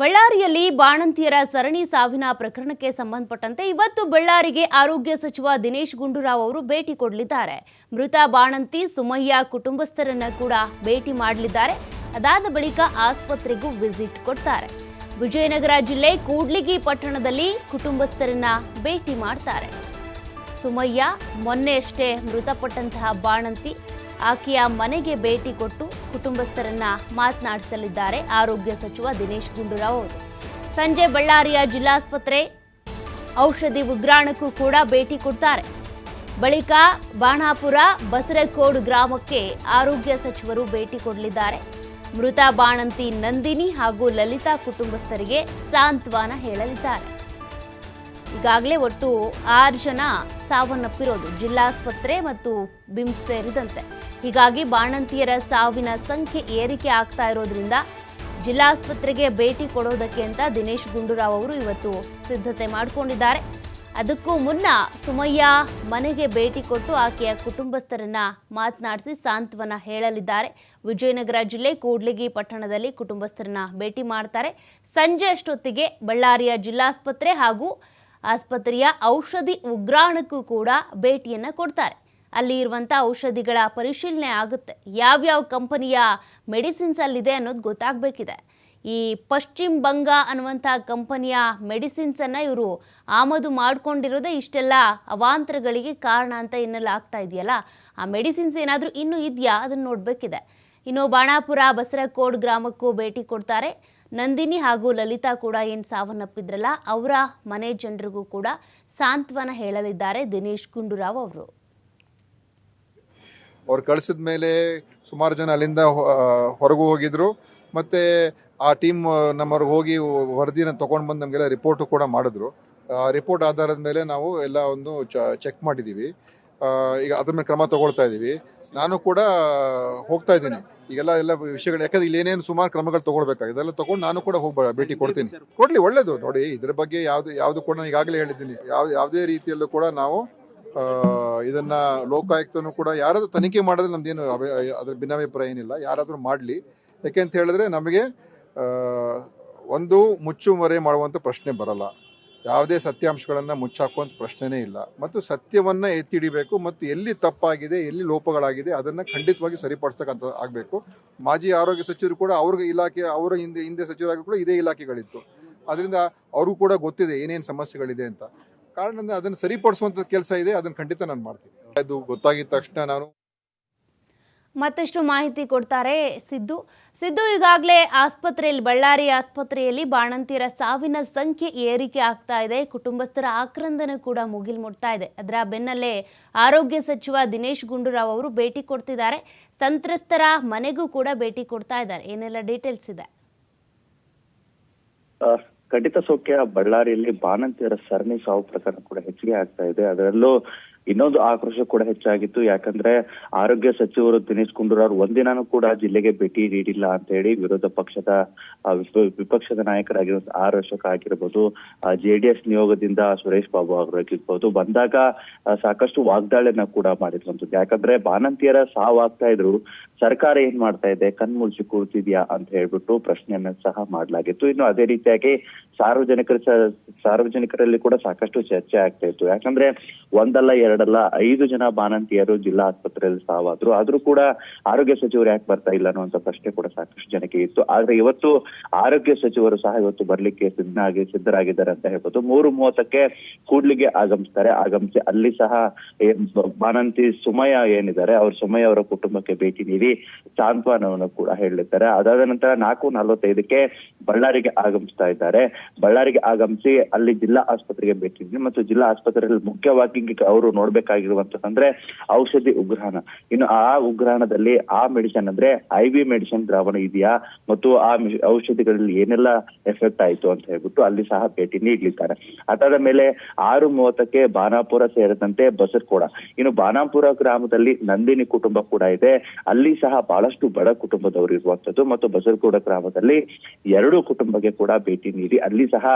ಬಳ್ಳಾರಿಯಲ್ಲಿ ಬಾಣಂತಿಯರ ಸರಣಿ ಸಾವಿನ ಪ್ರಕರಣಕ್ಕೆ ಸಂಬಂಧಪಟ್ಟಂತೆ ಇವತ್ತು ಬಳ್ಳಾರಿಗೆ ಆರೋಗ್ಯ ಸಚಿವ ದಿನೇಶ್ ಗುಂಡೂರಾವ್ ಅವರು ಭೇಟಿ ಕೊಡಲಿದ್ದಾರೆ. ಮೃತ ಬಾಣಂತಿ ಸುಮಯ್ಯ ಕುಟುಂಬಸ್ಥರನ್ನ ಕೂಡ ಭೇಟಿ ಮಾಡಲಿದ್ದಾರೆ. ಅದಾದ ಬಳಿಕ ಆಸ್ಪತ್ರೆಗೂ ವಿಸಿಟ್ ಕೊಡ್ತಾರೆ. ವಿಜಯನಗರ ಜಿಲ್ಲೆ ಕೂಡ್ಲಿಗಿ ಪಟ್ಟಣದಲ್ಲಿ ಕುಟುಂಬಸ್ಥರನ್ನ ಭೇಟಿ ಮಾಡ್ತಾರೆ. ಸುಮಯ್ಯ ಮೊನ್ನೆಯಷ್ಟೇ ಮೃತಪಟ್ಟಂತಹ ಬಾಣಂತಿ. ಆಕೆಯ ಮನೆಗೆ ಭೇಟಿ ಕೊಟ್ಟು ಕುಟುಂಬಸ್ಥರನ್ನ ಮಾತನಾಡಿಸಲಿದ್ದಾರೆ. ಆರೋಗ್ಯ ಸಚಿವ ದಿನೇಶ್ ಗುಂಡೂರಾವ್ ಅವರು. ಸಂಜೆ ಬಳ್ಳಾರಿಯ ಜಿಲ್ಲಾಸ್ಪತ್ರೆ ಔಷಧಿ ಉಗ್ರಾಣಕ್ಕೂ ಕೂಡ ಭೇಟಿ ಕೊಡ್ತಾರೆ. ಬಳಿಕ ಬಾಣಾಪುರ ಬಸರೆಕೋಡ್ ಗ್ರಾಮಕ್ಕೆ ಆರೋಗ್ಯ ಸಚಿವರು ಭೇಟಿ ಕೊಡಲಿದ್ದಾರೆ. ಮೃತ ಬಾಣಂತಿ ನಂದಿನಿ ಹಾಗೂ ಲಲಿತಾ ಕುಟುಂಬಸ್ಥರಿಗೆ ಸಾಂತ್ವನ ಹೇಳಲಿದ್ದಾರೆ. ಈಗಾಗಲೇ ಒಟ್ಟು ಆರು ಜನ ಸಾವನ್ನಪ್ಪಿರೋದು ಜಿಲ್ಲಾಸ್ಪತ್ರೆ ಮತ್ತು ಬಿಮ್ಸ್ ಸೇರಿದಂತೆ. ಹೀಗಾಗಿ ಬಾಣಂತಿಯರ ಸಾವಿನ ಸಂಖ್ಯೆ ಏರಿಕೆ ಆಗ್ತಾ ಇರೋದ್ರಿಂದ ಜಿಲ್ಲಾಸ್ಪತ್ರೆಗೆ ಭೇಟಿ ಕೊಡೋದಕ್ಕೆ ಅಂತ ದಿನೇಶ್ ಗುಂಡೂರಾವ್ ಅವರು ಇವತ್ತು ಸಿದ್ಧತೆ ಮಾಡಿಕೊಂಡಿದ್ದಾರೆ. ಅದಕ್ಕೂ ಮುನ್ನ ಸುಮಯ್ಯ ಮನೆಗೆ ಭೇಟಿ ಕೊಟ್ಟು ಆಕೆಯ ಕುಟುಂಬಸ್ಥರನ್ನ ಮಾತನಾಡಿಸಿ ಸಾಂತ್ವನ ಹೇಳಲಿದ್ದಾರೆ. ವಿಜಯನಗರ ಜಿಲ್ಲೆ ಕೂಡ್ಲಿಗಿ ಪಟ್ಟಣದಲ್ಲಿ ಕುಟುಂಬಸ್ಥರನ್ನ ಭೇಟಿ ಮಾಡ್ತಾರೆ. ಸಂಜೆ ಅಷ್ಟೊತ್ತಿಗೆ ಬಳ್ಳಾರಿಯ ಜಿಲ್ಲಾಸ್ಪತ್ರೆ ಹಾಗೂ ಆಸ್ಪತ್ರೆಯ ಔಷಧಿ ಉಗ್ರಾಣಕ್ಕೂ ಕೂಡ ಭೇಟಿಯನ್ನು ಕೊಡ್ತಾರೆ. ಅಲ್ಲಿ ಇರುವಂಥ ಔಷಧಿಗಳ ಪರಿಶೀಲನೆ ಆಗುತ್ತೆ. ಯಾವ್ಯಾವ ಕಂಪನಿಯ ಮೆಡಿಸಿನ್ಸ್ ಅಲ್ಲಿದೆ ಅನ್ನೋದು ಗೊತ್ತಾಗಬೇಕಿದೆ. ಈ ಪಶ್ಚಿಮ್ ಬಂಗ ಅನ್ನುವಂಥ ಕಂಪನಿಯ ಮೆಡಿಸಿನ್ಸನ್ನು ಇವರು ಆಮದು ಮಾಡಿಕೊಂಡಿರೋದೇ ಇಷ್ಟೆಲ್ಲ ಅವಾಂತರಗಳಿಗೆ ಕಾರಣ ಅಂತ ಇನ್ನೆಲ್ಲ ಆಗ್ತಾ ಇದೆಯಲ್ಲ? ಆ ಮೆಡಿಸಿನ್ಸ್ ಏನಾದರೂ ಇನ್ನೂ ಇದೆಯಾ? ಅದನ್ನು ನೋಡಬೇಕಿದೆ. ಇನ್ನು ಬಾಣಾಪುರ ಬಸರಕೋಡ್ ಗ್ರಾಮಕ್ಕೂ ಭೇಟಿ ಕೊಡ್ತಾರೆ. ನಂದಿನಿ ಹಾಗೂ ಲಲಿತಾ ಕೂಡ ಏನು ಸಾವನ್ನಪ್ಪಿದ್ರಲ್ಲ, ಅವರ ಮನೆ ಜನರಿಗೂ ಕೂಡ ಸಾಂತ್ವನ ಹೇಳಲಿದ್ದಾರೆ ದಿನೇಶ್ ಗುಂಡೂರಾವ್ ಅವರು. ಅವ್ರು ಕಳಿಸಿದ ಮೇಲೆ ಸುಮಾರು ಜನ ಅಲ್ಲಿಂದ ಹೊರಗೂ ಹೋಗಿದ್ರು. ಮತ್ತೆ ಆ ಟೀಮ್ ನಮ್ಮವ್ರಿಗೆ ಹೋಗಿ ವರದಿನ ತಗೊಂಡು ಬಂದು ನಮಗೆಲ್ಲ ರಿಪೋರ್ಟು ಕೂಡ ಮಾಡಿದ್ರು. ರಿಪೋರ್ಟ್ ಆಧಾರದ ಮೇಲೆ ನಾವು ಎಲ್ಲ ಒಂದು ಚೆಕ್ ಮಾಡಿದ್ದೀವಿ ಈಗ ಅದ್ರ ಮೇಲೆ ಕ್ರಮ ತಗೊಳ್ತಾ ಇದ್ದೀವಿ ನಾನು ಕೂಡ ಹೋಗ್ತಾ ಇದ್ದೀನಿ. ಈಗೆಲ್ಲ ಎಲ್ಲ ವಿಷಯಗಳು, ಯಾಕಂದ್ರೆ ಇಲ್ಲಿ ಏನೇನು ಸುಮಾರು ಕ್ರಮಗಳು ತಗೊಳ್ಬೇಕಾಗಿದೆ. ಅದೆಲ್ಲ ತಗೊಂಡು ನಾನು ಕೂಡ ಹೋಗಿ ಭೇಟಿ ಕೊಡ್ತೀನಿ. ಕೊಡ್ಲಿ, ಒಳ್ಳೇದು. ನೋಡಿ, ಇದ್ರ ಬಗ್ಗೆ ಯಾವ್ದು ಯಾವ್ದು ಕೂಡ ನಾನು ಈಗಾಗಲೇ ಹೇಳಿದ್ದೀನಿ. ಯಾವ, ಯಾವುದೇ ರೀತಿಯಲ್ಲೂ ಕೂಡ ನಾವು ಇದನ್ನ ಲೋಕಾಯುಕ್ತನು ಕೂಡ ಯಾರಾದ್ರೂ ತನಿಖೆ ಮಾಡಿದ್ರೆ ನಮ್ದೇನು ಅದ್ರ ಭಿನ್ನಾಭಿಪ್ರಾಯ ಏನಿಲ್ಲ. ಯಾರಾದ್ರೂ ಮಾಡಲಿ. ಯಾಕೆ ಅಂತ ಹೇಳಿದ್ರೆ ನಮಗೆ ಒಂದು ಮುಚ್ಚುಮರೆ ಮಾಡುವಂತ ಪ್ರಶ್ನೆ ಬರಲ್ಲ. ಯಾವುದೇ ಸತ್ಯಾಂಶಗಳನ್ನು ಮುಚ್ಚಾಕುವಂಥ ಪ್ರಶ್ನೆನೇ ಇಲ್ಲ. ಮತ್ತು ಸತ್ಯವನ್ನು ಎತ್ತಿಡಿಬೇಕು ಮತ್ತು ಎಲ್ಲಿ ತಪ್ಪಾಗಿದೆ, ಎಲ್ಲಿ ಲೋಪಗಳಾಗಿದೆ ಅದನ್ನು ಖಂಡಿತವಾಗಿ ಸರಿಪಡಿಸ್ತಕ್ಕಂಥ ಆಗಬೇಕು. ಮಾಜಿ ಆರೋಗ್ಯ ಸಚಿವರು ಕೂಡ ಅವ್ರಿಗೆ ಇಲಾಖೆ, ಅವರ ಹಿಂದೆ ಹಿಂದೆ ಸಚಿವರಾಗಿ ಕೂಡ ಇದೇ ಇಲಾಖೆಗಳಿತ್ತು. ಅದರಿಂದ ಅವ್ರಿಗೂ ಕೂಡ ಗೊತ್ತಿದೆ ಏನೇನು ಸಮಸ್ಯೆಗಳಿದೆ ಅಂತ. ಕಾರಣ ಅದನ್ನು ಸರಿಪಡಿಸುವಂಥ ಕೆಲಸ ಇದೆ, ಅದನ್ನು ಖಂಡಿತ ನಾನು ಮಾಡ್ತೀನಿ. ಅದು ಗೊತ್ತಾಗಿದ ತಕ್ಷಣ ನಾನು ಮತ್ತಷ್ಟು ಮಾಹಿತಿ ಕೊಡ್ತಾರೆ ಸಿದ್ದು. ಸಿದ್ದು ಈಗಾಗಲೇ ಆಸ್ಪತ್ರೆಯಲ್ಲಿ, ಬಳ್ಳಾರಿ ಆಸ್ಪತ್ರೆಯಲ್ಲಿ ಬಾಣಂತಿಯರ ಸಾವಿನ ಸಂಖ್ಯೆ ಏರಿಕೆ ಆಗ್ತಾ ಇದೆ. ಕುಟುಂಬಸ್ಥರ ಆಕ್ರಂದನ ಕೂಡ ಮುಗಿಲ್ ಮುಟ್ತಾ ಇದೆ. ಅದರ ಬೆನ್ನಲ್ಲೇ ಆರೋಗ್ಯ ಸಚಿವ ದಿನೇಶ್ ಗುಂಡೂರಾವ್ ಅವರು ಭೇಟಿ ಕೊಡ್ತಿದ್ದಾರೆ. ಸಂತ್ರಸ್ತರ ಮನೆಗೂ ಕೂಡ ಭೇಟಿ ಕೊಡ್ತಾ ಇದ್ದಾರೆ. ಏನೆಲ್ಲ ಡೀಟೇಲ್ಸ್ ಇದೆ? ಖಂಡಿತ ಸೌಖ್ಯ. ಬಳ್ಳಾರಿಯಲ್ಲಿ ಬಾಣಂತಿಯರ ಸರಣಿ ಸಾವು ಪ್ರಕರಣ ಕೂಡ ಹೆಚ್ಚಿಗೆ ಆಗ್ತಾ ಇದೆ. ಅದರಲ್ಲೂ ಇನ್ನೊಂದು ಆಕ್ರೋಶ ಕೂಡ ಹೆಚ್ಚಾಗಿತ್ತು. ಯಾಕಂದ್ರೆ ಆರೋಗ್ಯ ಸಚಿವರು ದಿನೇಶ್ ಗುಂಡೂರಾವ್ ಒಂದಿನಾನು ಕೂಡ ಜಿಲ್ಲೆಗೆ ಭೇಟಿ ನೀಡಿಲ್ಲ ಅಂತ ಹೇಳಿ ವಿರೋಧ ಪಕ್ಷದ ವಿಪಕ್ಷದ ನಾಯಕರಾಗಿರೋ ಆರ್ ಅಶೋಕ ಆಗಿರ್ಬೋದು ಜೆಡಿಎಸ್ ನಿಯೋಗದಿಂದ ಸುರೇಶ್ ಬಾಬು ಅವರಾಗಿರ್ಬೋದು, ಬಂದಾಗ ಸಾಕಷ್ಟು ವಾಗ್ದಾಳಿಯನ್ನ ಕೂಡ ಮಾಡಿರುವಂತದ್ದು ಯಾಕಂದ್ರೆ ಬಾನಂತಿಯರ ಸಾವಾಗ್ತಾ ಇದ್ರು, ಸರ್ಕಾರ ಏನ್ ಮಾಡ್ತಾ ಇದೆ ಕಣ್ಮುಳ್ಸಿ ಕೂರ್ತಿದ್ಯಾ ಅಂತ ಹೇಳ್ಬಿಟ್ಟು ಪ್ರಶ್ನೆಯನ್ನ ಸಹ ಮಾಡಲಾಗಿತ್ತು. ಇನ್ನು ಅದೇ ರೀತಿಯಾಗಿ ಸಾರ್ವಜನಿಕರ ಸಾರ್ವಜನಿಕರಲ್ಲಿ ಕೂಡ ಸಾಕಷ್ಟು ಚರ್ಚೆ ಆಗ್ತಾ ಇತ್ತು. ಯಾಕಂದ್ರೆ ಒಂದಲ್ಲ, ಎರಡಲ್ಲ, ಐದು ಜನ ಬಾಣಂತಿಯರು ಜಿಲ್ಲಾ ಆಸ್ಪತ್ರೆಯಲ್ಲಿ ಸಾವಾದ್ರು. ಆದ್ರೂ ಕೂಡ ಆರೋಗ್ಯ ಸಚಿವರು ಯಾಕೆ ಬರ್ತಾ ಇಲ್ಲ ಅನ್ನುವಂತ ಪ್ರಶ್ನೆ ಕೂಡ ಸಾಕಷ್ಟು ಜನಕ್ಕೆ ಇತ್ತು. ಆದ್ರೆ ಇವತ್ತು ಆರೋಗ್ಯ ಸಚಿವರು ಸಹ ಇವತ್ತು ಬರ್ಲಿಕ್ಕೆ ಸಿದ್ಧನಾಗಿ, ಸಿದ್ಧರಾಗಿದ್ದಾರೆ ಅಂತ ಹೇಳ್ಬೋದು. ಮೂರು ಮೂವತ್ತಕ್ಕೆ ಕೂಡ್ಲಿಗೆ ಆಗಮಿಸ್ತಾರೆ. ಆಗಮಿಸಿ ಅಲ್ಲಿ ಸಹ ಬಾಣಂತಿ ಸುಮಯ ಏನಿದ್ದಾರೆ, ಅವ್ರ ಸುಮಯ ಅವರ ಕುಟುಂಬಕ್ಕೆ ಭೇಟಿ ನೀಡಿ ಸಾಂತ್ವನವನ್ನು ಕೂಡ ಹೇಳಿದ್ದಾರೆ ಅದಾದ ನಂತರ ನಾಲ್ಕು ನಲವತ್ತೈದಕ್ಕೆ ಬಳ್ಳಾರಿಗೆ ಆಗಮಿಸ್ತಾ ಇದ್ದಾರೆ. ಬಳ್ಳಾರಿಗೆ ಆಗಮಿಸಿ ಅಲ್ಲಿ ಜಿಲ್ಲಾ ಆಸ್ಪತ್ರೆಗೆ ಭೇಟಿ ನೀಡಿ. ಮತ್ತು ಜಿಲ್ಲಾ ಆಸ್ಪತ್ರೆಯಲ್ಲಿ ಮುಖ್ಯವಾಗಿ ಅವರು ನೋಡ್ಬೇಕಾಗಿರುವಂತಂದ್ರೆ ಔಷಧಿ ಉಗ್ರಾಣ ಇನ್ನು ಆ ಉಗ್ರಾಣದಲ್ಲಿ ಆ ಮೆಡಿಸನ್ ಅಂದ್ರೆ ಐ ವಿ ಮೆಡಿಸಿನ್ ದ್ರಾವಣ ಇದೆಯಾ? ಮತ್ತು ಆ ಔಷಧಿಗಳಲ್ಲಿ ಏನೆಲ್ಲ ಎಫೆಕ್ಟ್ ಆಯ್ತು ಅಂತ ಹೇಳ್ಬಿಟ್ಟು ಅಲ್ಲಿ ಸಹ ಭೇಟಿ ನೀಡಲಿದ್ದಾರೆ. ಅದಾದ ಮೇಲೆ ಆರು ಮೂವತ್ತಕ್ಕೆ ಬಾನಾಪುರ ಸೇರಿದಂತೆ ಬಸರ್ಕೋಡ. ಇನ್ನು ಬಾನಾಪುರ ಗ್ರಾಮದಲ್ಲಿ ನಂದಿನಿ ಕುಟುಂಬ ಕೂಡ ಇದೆ. ಅಲ್ಲಿ ಸಹ ಬಹಳಷ್ಟು ಬಡ ಕುಟುಂಬದವರು ಇರುವಂತದ್ದು. ಮತ್ತು ಬಸರ್ಕೋಡ ಗ್ರಾಮದಲ್ಲಿ ಎರಡು ಕುಟುಂಬಕ್ಕೆ ಕೂಡ ಭೇಟಿ ನೀಡಿ ಅಲ್ಲಿ ಸಹ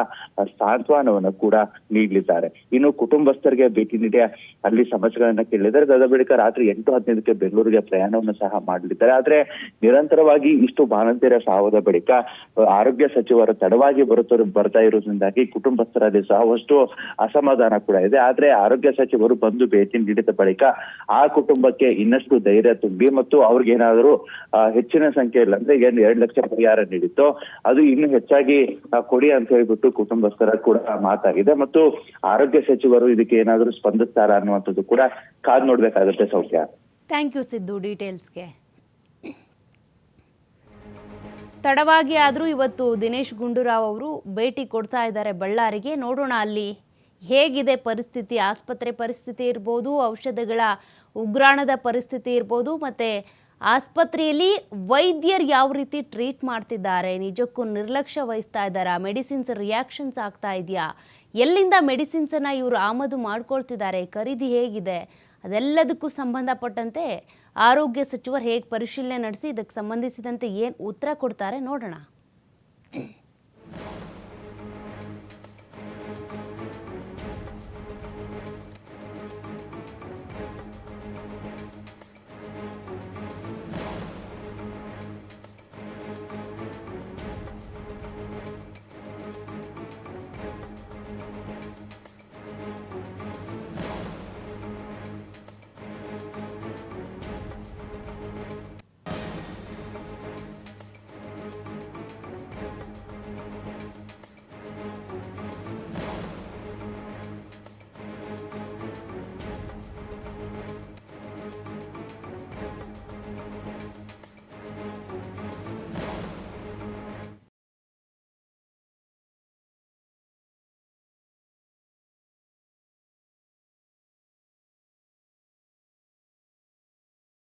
ಸಾಂತ್ವನವನ್ನು ಕೂಡ ನೀಡಲಿದ್ದಾರೆ. ಇನ್ನು ಕುಟುಂಬಸ್ಥರಿಗೆ ಭೇಟಿ ನೀಡಿ ಅಲ್ಲಿ ಸಮಸ್ಯೆಗಳನ್ನ ಕೇಳಿದ್ದಾರೆ ಅದಾದ ಬಳಿಕ ರಾತ್ರಿ ಎಂಟು ಹದಿನೈದಕ್ಕೆ ಬೆಂಗಳೂರಿಗೆ ಪ್ರಯಾಣವನ್ನು ಸಹ ಮಾಡಲಿದ್ದಾರೆ. ಆದ್ರೆ ನಿರಂತರವಾಗಿ ಇಷ್ಟು ಬಾಣಂತಿಯರ ಸಾವದ ಬಳಿಕ ಆರೋಗ್ಯ ಸಚಿವರು ತಡವಾಗಿ ಬರುತ್ತ ಬರ್ತಾ ಇರುವುದರಿಂದಾಗಿ ಕುಟುಂಬಸ್ಥರಲ್ಲಿ ಸಾವಷ್ಟು ಅಸಮಾಧಾನ ಕೂಡ ಇದೆ. ಆದ್ರೆ ಆರೋಗ್ಯ ಸಚಿವರು ಬಂದು ಭೇಟಿ ನೀಡಿದ ಬಳಿಕ ಆ ಕುಟುಂಬಕ್ಕೆ ಇನ್ನಷ್ಟು ಧೈರ್ಯ ತುಂಬಿ ಮತ್ತು ಅವ್ರಿಗೆ ಏನಾದರೂ ಹೆಚ್ಚಿನ ಹೆಚ್ಚಿನ ಸಂಖ್ಯೆಯಲ್ಲಿ ಅಂದ್ರೆ ಏನು ಎರಡು ಲಕ್ಷ ಪರಿಹಾರ ನೀಡಿತ್ತು. ಅದು ಇನ್ನು ಹೆಚ್ಚಾಗಿ ಕೊಡಿ ಅಂತ ಹೇಳ್ಬಿಟ್ಟು ಕುಟುಂಬಸ್ಥರ ಕೂಡ ಮಾತಾಗಿದೆ. ಮತ್ತು ಆರೋಗ್ಯ ಸಚಿವರು ಇದಕ್ಕೆ ಏನಾದರೂ ಸ್ಪಂದಿಸ್ತಾರಾ ಅನ್ನುವಂಥದ್ದು ಕೂಡ ಕಾದ್ ನೋಡ್ಬೇಕಾಗುತ್ತೆ ಸೌಖ್ಯ. ಥ್ಯಾಂಕ್ ಯು ಸಿದ್ದು ಡೀಟೇಲ್ಸ್ಗೆ ತಡವಾಗಿ ಆದರೂ ಇವತ್ತು ದಿನೇಶ್ ಗುಂಡೂರಾವ್ ಅವರು ಭೇಟಿ ಕೊಡ್ತಾ ಇದ್ದಾರೆ ಬಳ್ಳಾರಿಗೆ. ನೋಡೋಣ ಅಲ್ಲಿ ಹೇಗಿದೆ ಪರಿಸ್ಥಿತಿ, ಆಸ್ಪತ್ರೆ ಪರಿಸ್ಥಿತಿ ಇರ್ಬೋದು, ಔಷಧಗಳ ಉಗ್ರಾಣದ ಪರಿಸ್ಥಿತಿ ಇರ್ಬೋದು, ಮತ್ತು ಆಸ್ಪತ್ರೆಯಲ್ಲಿ ವೈದ್ಯರು ಯಾವ ರೀತಿ ಟ್ರೀಟ್ ಮಾಡ್ತಿದ್ದಾರೆ, ನಿಜಕ್ಕೂ ನಿರ್ಲಕ್ಷ್ಯ ವಹಿಸ್ತಾ ಇದ್ದಾರಾ, ಮೆಡಿಸಿನ್ಸ್ ರಿಯಾಕ್ಷನ್ಸ್ ಆಗ್ತಾ ಇದೆಯಾ, ಎಲ್ಲಿಂದ ಮೆಡಿಸಿನ್ಸನ್ನು ಇವರು ಆಮದು ಮಾಡ್ಕೊಳ್ತಿದ್ದಾರೆ, ಖರೀದಿ ಹೇಗಿದೆ, ಅದೆಲ್ಲದಕ್ಕೂ ಸಂಬಂಧಪಟ್ಟಂತೆ ಆರೋಗ್ಯ ಸಚಿವರು ಹೇಗೆ ಪರಿಶೀಲನೆ ನಡೆಸಿ, ಇದಕ್ಕೆ ಸಂಬಂಧಿಸಿದಂತೆ ಏನು ಉತ್ತರ ಕೊಡ್ತಾರೆ ನೋಡೋಣ.